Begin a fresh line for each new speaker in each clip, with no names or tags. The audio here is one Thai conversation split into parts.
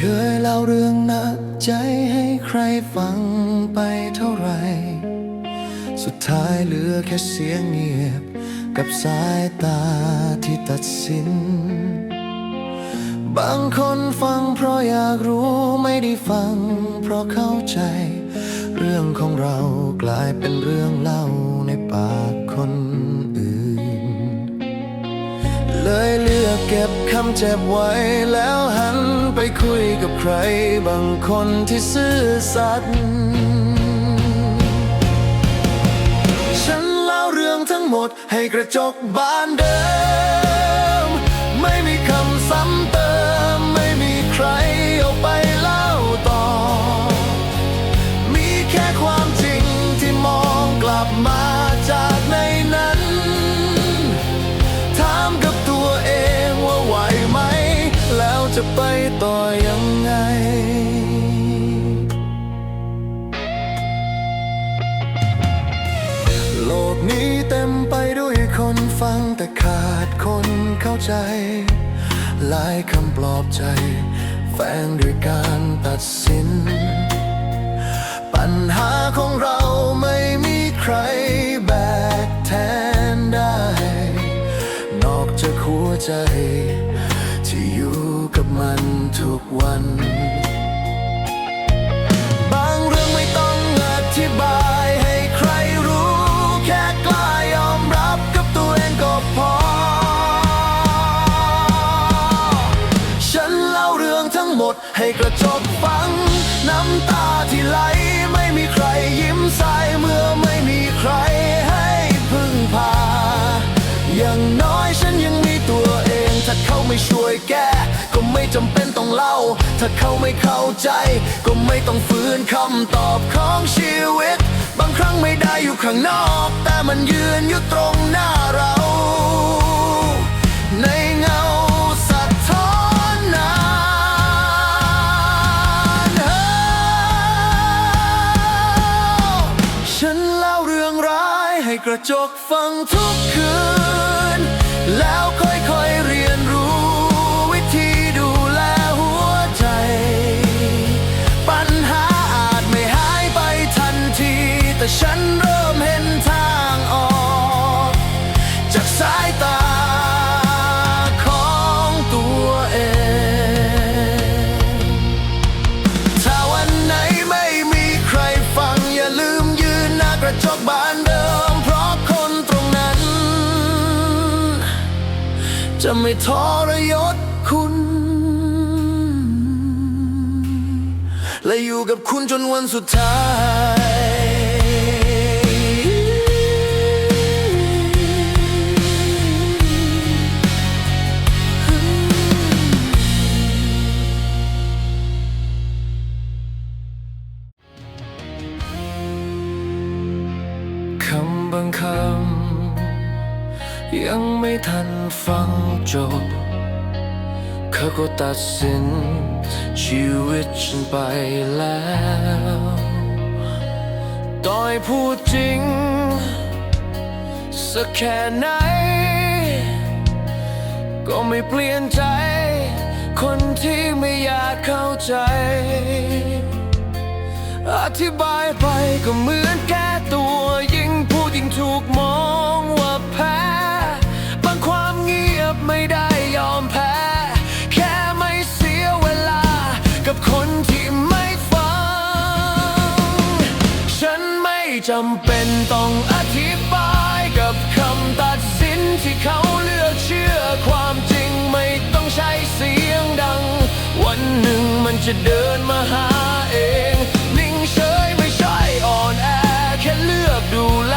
เคยเล่าเรื่องหนักใจให้ใครฟังไปเท่าไหร่ สุดท้ายเหลือแค่เสียงเงียบ กับสายตาที่ตัดสิน บางคนฟังเพราะอยากรู้ไม่ได้ฟัง เพราะเข้าใจ เรื่องของเรากลายเป็นเรื่องเล่าในปากคนอื่น เลยเลือกเก็บคำเจ็บไว้แล้วหัน ไปคุยกับใครบางคนที่ซื่อสัตย์ฉันเล่าเรื่องทั้งหมดให้กระจกบานเดิน โลกนี้เต็มไปด้วยคนฟังแต่ขาดคนเข้าใจ หลายคำปลอบใจ แฝงด้วยการตัดสิน ปัญหาของเราไม่มีใครแบกแทนได้ นอกจากหัวใจ ที่อยู่กับมันทุกวัน ให้กระจกฟัง น้ำตาที่ไหลไม่มีใครยิ้มใสเมื่อไม่มีใครให้พึ่งพา อย่างน้อยฉันยังมีตัวเอง ถ้าเขาไม่ช่วยแก้ก็ไม่จำเป็นต้องเล่า ถ้าเขาไม่เข้าใจ ก็ไม่ต้องฝืนคำตอบของชีวิต บางครั้งไม่ได้อยู่ข้างนอก แต่มันยืนอยู่ตรงหน้าเรา กระจกฟังทุกคืนแล้ว จะไม่ทรยศคุณ และอยู่กับคุณจนวันสุดท้าย ยังไม่ทันฟังจบเขาก็ตัดสิน ชีวิตฉันไปแล้วต่อยพูดจริง สักแค่ไหน ก็ไม่เปลี่ยนใจ คนที่ไม่อยากเข้าใจ อธิบายไปก็เหมือนแก้ตัวยิ่งพูดยิ่งถูกมองำเป็นต้องอธิบายกับคำตัดสินที่เขาเลือกเชื่อความจริงไม่ต้องใช้เสียงดัง วันหนึ่งมันจะเดินมาหาเอง นิ่งเฉยไม่ใช่อ่อนแอ แค่เลือกดูแล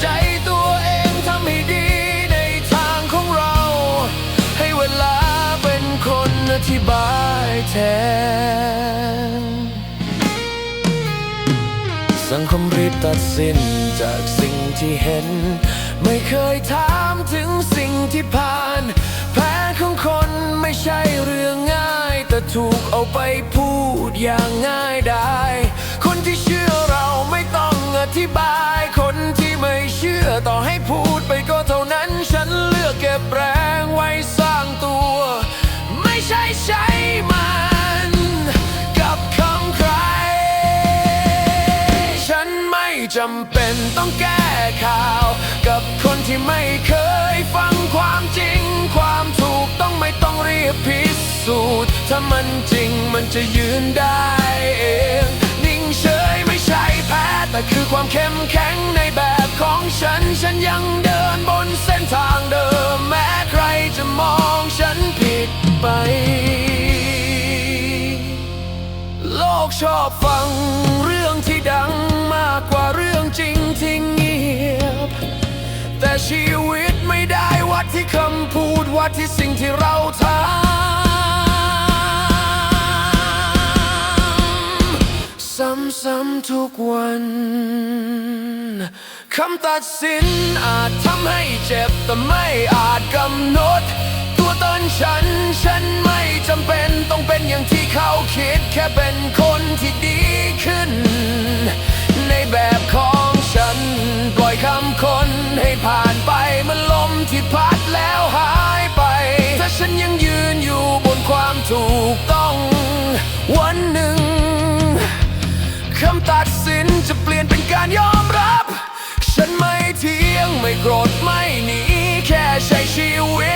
ใจตัวเองทำให้ดีในทางของเรา ให้เวลาเป็นคนอธิบายแทน สังคมรีบตัดสินจากสิ่งที่เห็น ไม่เคยถามถึงสิ่งที่ผ่าน แผนของคนไม่ใช่เรื่องง่าย แต่ถูกเอาไปพูดอย่างง่ายได้คนที่เชื่อเราไม่ต้องอธิบาย คนที่ไม่เชื่อต่อให้พูดไปก็เท่านั้นฉันเลือกเก็บแรงไว้ ต้องแก้ข่าว กับคนที่ไม่เคยฟังความจริง ความถูกต้องไม่ต้องเรียกพิสูจน์ถ้ามันจริงมันจะยืนได้เอง นิ่งเฉยไม่ใช่แพ้ แต่คือความเข้มแข็งในแบบของฉัน ฉันยังเดินบนเส้นทางเดิมแม้ใครจะมองฉันผิดไปโลกชอบฟังเรื่องที่ดัง จริงที่เงียบ แต่ชีวิตไม่ได้วัดที่คำพูดวัดที่สิ่งที่เราทำซ้ำๆทุกวันคำตัดสินอาจทำให้เจ็บแต่ไม่อาจกำหนด ตัวตนฉัน ฉันไม่จำเป็นต้องเป็นอย่างที่เขาคิดแค่เป็นคน ผ่านไปเหมันลมที่พัดแล้วหายไป ถ้าฉันยังยืนอยู่บนความถูกต้อง วันหนึ่งคำตัดสินจะเปลี่ยนเป็นการยอมรับ ฉันไม่เที่ยงไม่โกรธไม่หนีแค่ใช้ชีวิต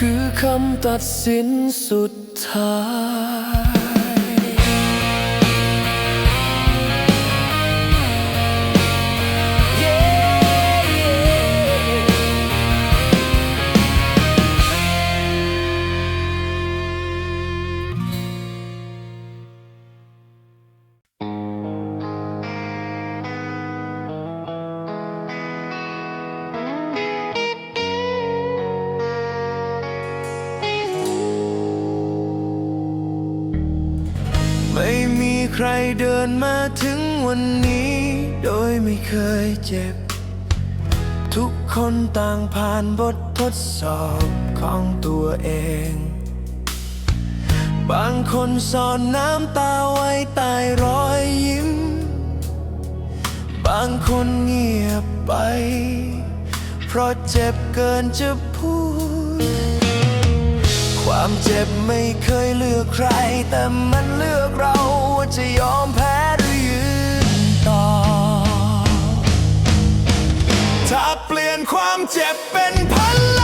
คือคำตัดสินสุดท้าย ใครเดินมาถึงวันนี้ โดยไม่เคยเจ็บ ทุกคนต่างผ่านบททดสอบของตัวเอง บางคนซ่อนน้ำตาไว้ใต้รอยยิ้ม บางคนเงียบไป เพราะเจ็บเกินจะพูด ความเจ็บไม่เคยเลือกใคร แต่มันเลือกเราว่า จะยอมแพ้หรือยืนต่อ ถ้าเปลี่ยนความเจ็บเป็นพลั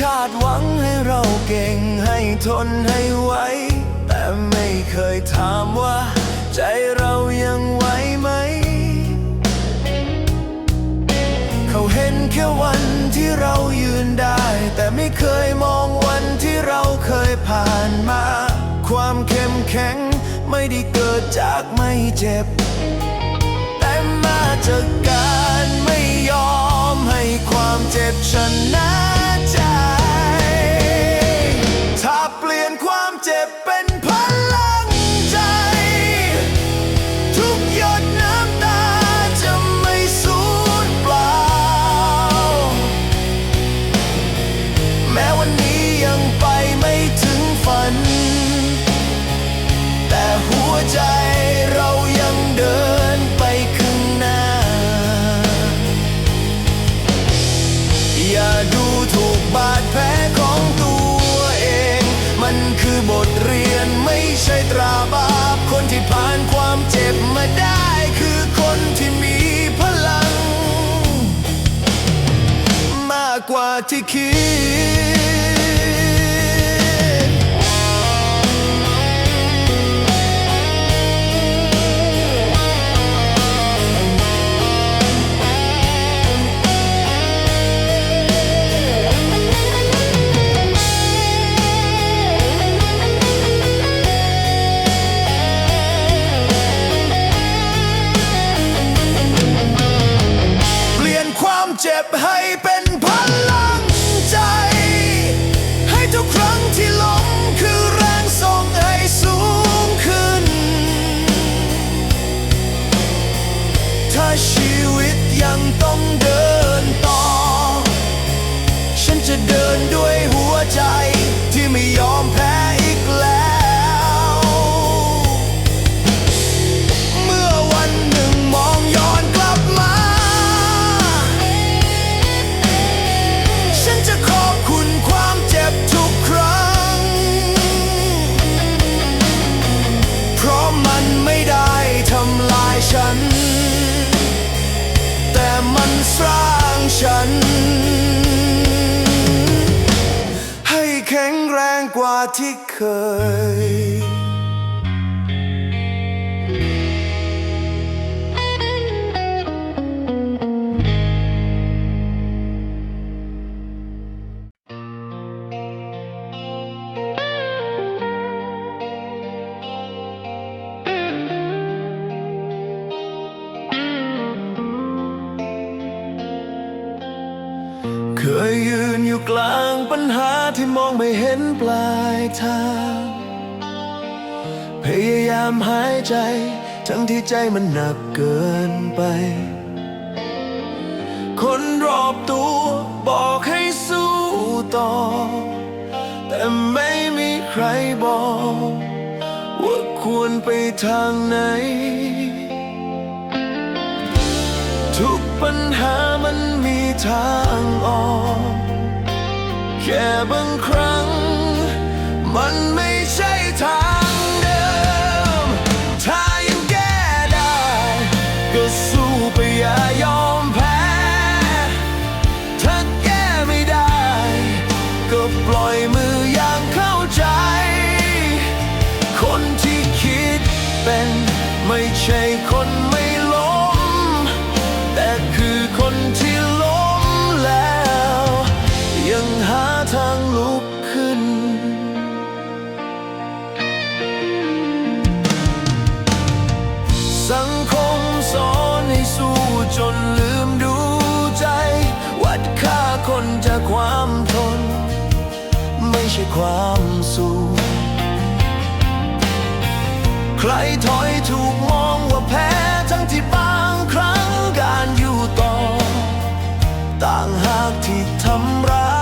คาดหวังให้เราเก่งให้ทนให้ไหวแต่ไม่เคยถามว่า ใจเรายังไหวไหม เขาเห็นแค่วันที่เรายืนได้ แต่ไม่เคยมองวันที่เราเคยผ่านมา ความเข้มแข็งไม่ได้เกิดจากไม่เจ็บ แต่มาจากการไม่ยอมให้ความเจ็บชนะใจากกว่าที่คิด กว่าที่เคย ไม่เห็นปลายทาง พยายามหายใจ ทั้งที่ใจมันหนักเกินไป คนรอบตัวบอกให้สู้ต่อ แต่ไม่มีใครบอกว่าควรไปทางไหน ทุกปัญหามันมีทางออก แค่บางครั้ง มันไม่ใช่ทางเดิม ถ้ายังแก้ได้ ก็สู้ไปอย่ายอมแพ้ ถ้าแก้ไม่ได้ ก็ปล่อย ความสุข ใครถอยถูกมองว่าแพ้ทั้งที่บางครั้งการอยู่ต่อ ต่างหากที่ทำร้าย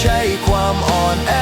ใช่ความอ่อนแอ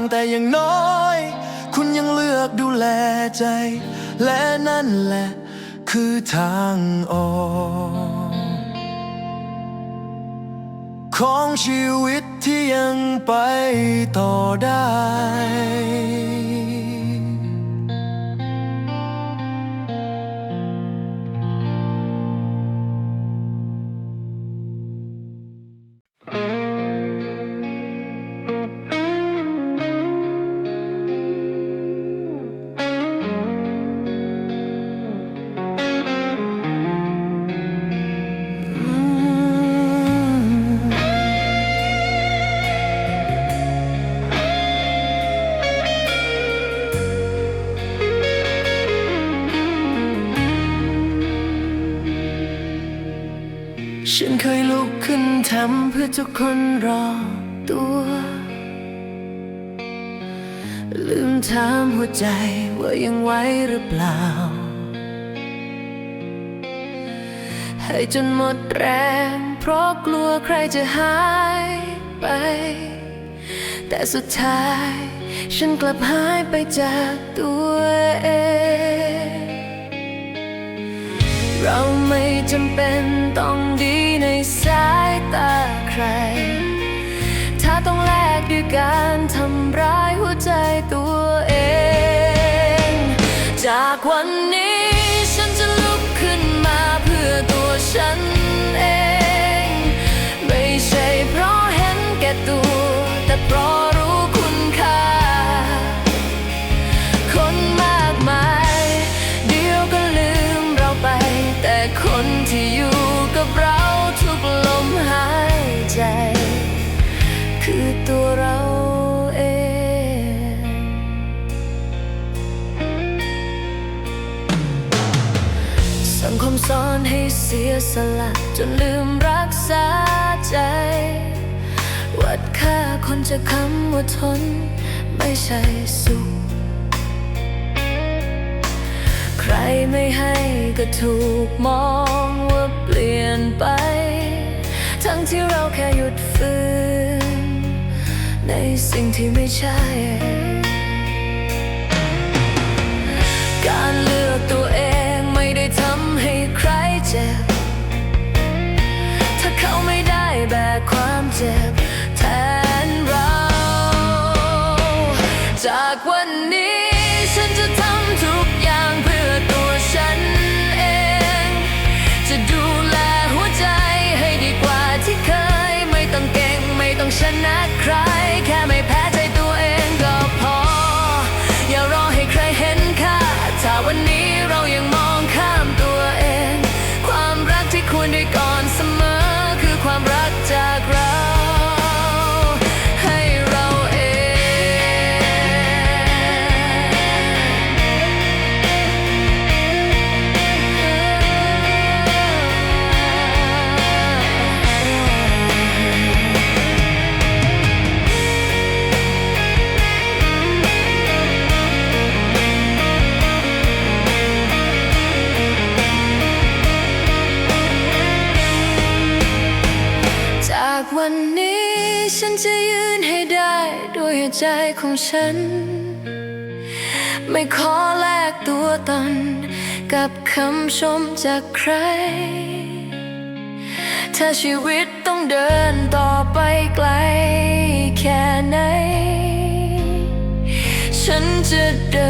างแต่อย่างน้อย คุณยังเลือกดูแลใจ และนั่นแหละ คือทางออกของชีวิตที่ยังไปต่อได้
ทุกคนรอตัว ลืมถามหัวใจว่ายังไหวหรือเปล่า ให้จนหมดแรง เพราะกลัวใครจะหายไป แต่สุดท้าย ฉันกลับหายไปจากตัวเอง เราไม่จำเป็นต้องดีในสายตาใคร ถ้าต้องแลกด้วยการทำร้ายหัวใจตัวเอง จากวันนี้ฉันจะลุกขึ้นมาเพื่อตัวฉันเอง สียสละจนลืมรักษาใจ วัดค่าคนจะคำว่าทน ไม่ใช่สุข ใครไม่ให้ก็ถูกมองว่าเปลี่ยนไป ทั้งที่เราแค่หยุดฝืนในสิ่งที่ไม่ใช่การเลือกตัวเอง เจ็บ ถ้าเขาไม่ได้แบกความเจ็บแทนเรา จากวันนี้ฉันจะทำทุกอย่างเพื่อตัวฉันเอง จะดูแลหัวใจให้ดีกว่าที่เคย ไม่ต้องเก่งไม่ต้องชนะใคร ฉัน ไม่ขอแลกตัวตน กับคำชมจากใคร ถ้าชีวิตต้องเดินต่อไปไกล แค่ไหน ฉันจะเดิน